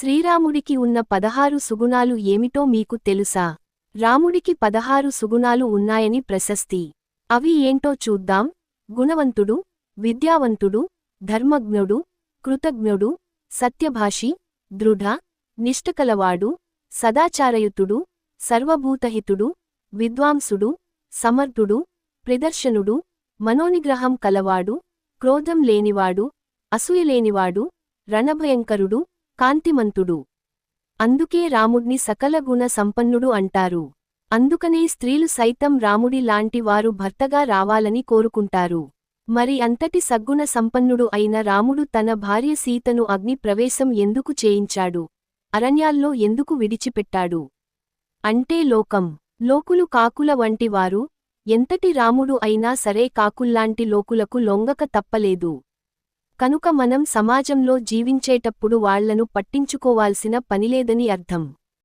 శ్రీరాముడికి ఉన్న పదహారు సుగుణాలు ఏమిటో మీకు తెలుసా? రాముడికి పదహారు సుగుణాలు ఉన్నాయని ప్రశస్తి. అవి ఏంటో చూద్దాం. గుణవంతుడు విద్యావంతుడు ధర్మజ్ఞుడు కృతజ్ఞుడు సత్యభాషి దృఢ నిష్టకలవాడు సదాచారయుతుడు సర్వభూతహితుడు విద్వాంసుడు సమర్థుడు ప్రదర్శనుడు మనోనిగ్రహం కలవాడు క్రోధం లేనివాడు అసూయలేనివాడు రణభయంకరుడు కాంతిమంతుడు. అందుకే రాముడ్ని సకల గుణ సంపన్నుడు అంటారు. అందుకనే స్త్రీలు సైతం రాముడి లాంటి వారు భర్తగా రావాలని కోరుకుంటారు. మరి అంతటి సగ్గుణ సంపన్నుడు అయిన రాముడు తన భార్య సీతను అగ్ని ప్రవేశం ఎందుకు చేయించాడు? అరణ్యాల్లో ఎందుకు విడిచిపెట్టాడు? అంటే లోకం. లోకులు కాకుల వంటివారు ఎంతటి రాముడు అయినా సరే కాకుల్లాంటి లోకులకు లొంగక తప్పలేదు. కనుక మనం సమాజంలో జీవించేటప్పుడు వాళ్ళను పట్టించుకోవాల్సిన పనిలేదని అర్థం.